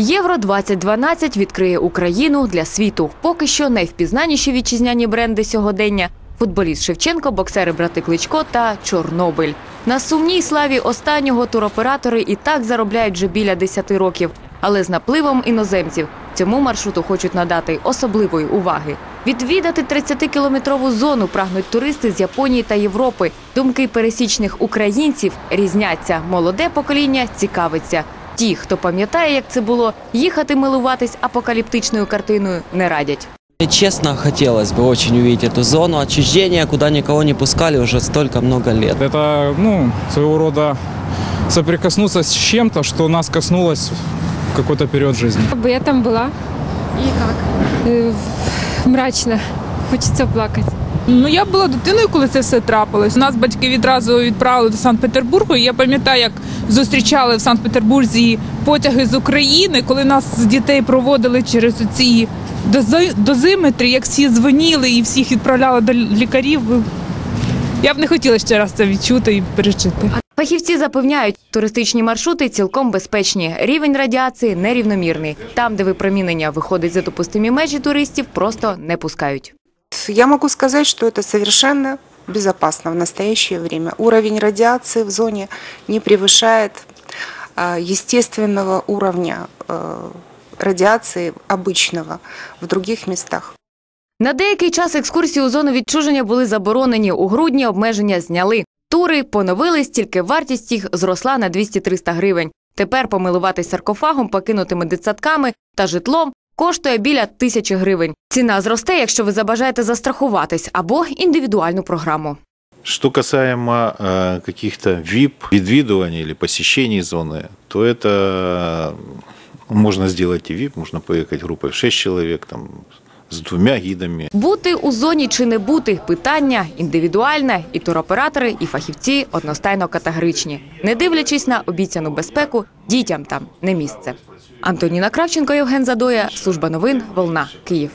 Євро 2012 відкриє Україну для світу. Поки що найвпізнаніші вітчизняні бренди сьогодення футболіст Шевченко, боксери брати Кличко та Чорнобиль. На сумній славі останнього туроператори і так заробляють вже біля 10 років. Але з напливом іноземців цьому маршруту хочуть надати особливої уваги. Відвідати 30-кілометрову зону прагнуть туристи з Японії та Європи. Думки пересічних українців різняться. Молоде покоління цікавиться. Ті, хто пам'ятає, як це було, їхати милуватись апокаліптичною картиною не радять. И Честно, хотелось бы очень увидеть эту зону отчуждения, куда никого не пускали уже столько много лет. Это, ну, своего рода соприкоснуться с чем-то, что нас коснулось в какой-то период жизни. Бо я там була. І як? Мрачно. Хочеться плакати. Ну я була дитиною, коли це все трапилось. Нас батьки відразу відправили до Санкт-Петербургу. І я пам'ятаю, як зустрічали в Санкт-Петербурзі потяги з України, коли нас з дітей проводили через ці дозиметри, як всі дзвоніли і всіх відправляли до лікарів. Я б не хотіла ще раз це відчути і пережити. Фахівці запевняють, туристичні маршрути цілком безпечні. Рівень радіації нерівномірний. Там, де випромінення виходить за допустимі межі туристів, просто не пускають. Я могу сказать, что это совершенно безопасно в настоящее время. Уровень радиации в зоне не превышает а, естественного уровня э, радиации обычного в других местах. На деякий час екскурсії у зону відчуження були заборонені. У грудні обмеження зняли. Тури поновились, тільки вартість їх зросла на 200-300 гривень. Тепер помилуватись саркофагом, покинутими дитсадками та житлом коштує біля тисячі гривень. Ціна зросте, якщо ви забажаєте застрахуватись або індивідуальну програму. Что касаемо э, каких-то VIP-відвідувань или посещений зоны, то это можно сделать и VIP, можно поехать группой в 6 человек, там, з двома гідами. Бути у зоні чи не бути питання індивідуальне, і туроператори, і фахівці одностайно категоричні, не дивлячись на обіцяну безпеку, дітям там не місце. Антоніна Кравченко, Євген Задоя, служба новин, Волна, Київ.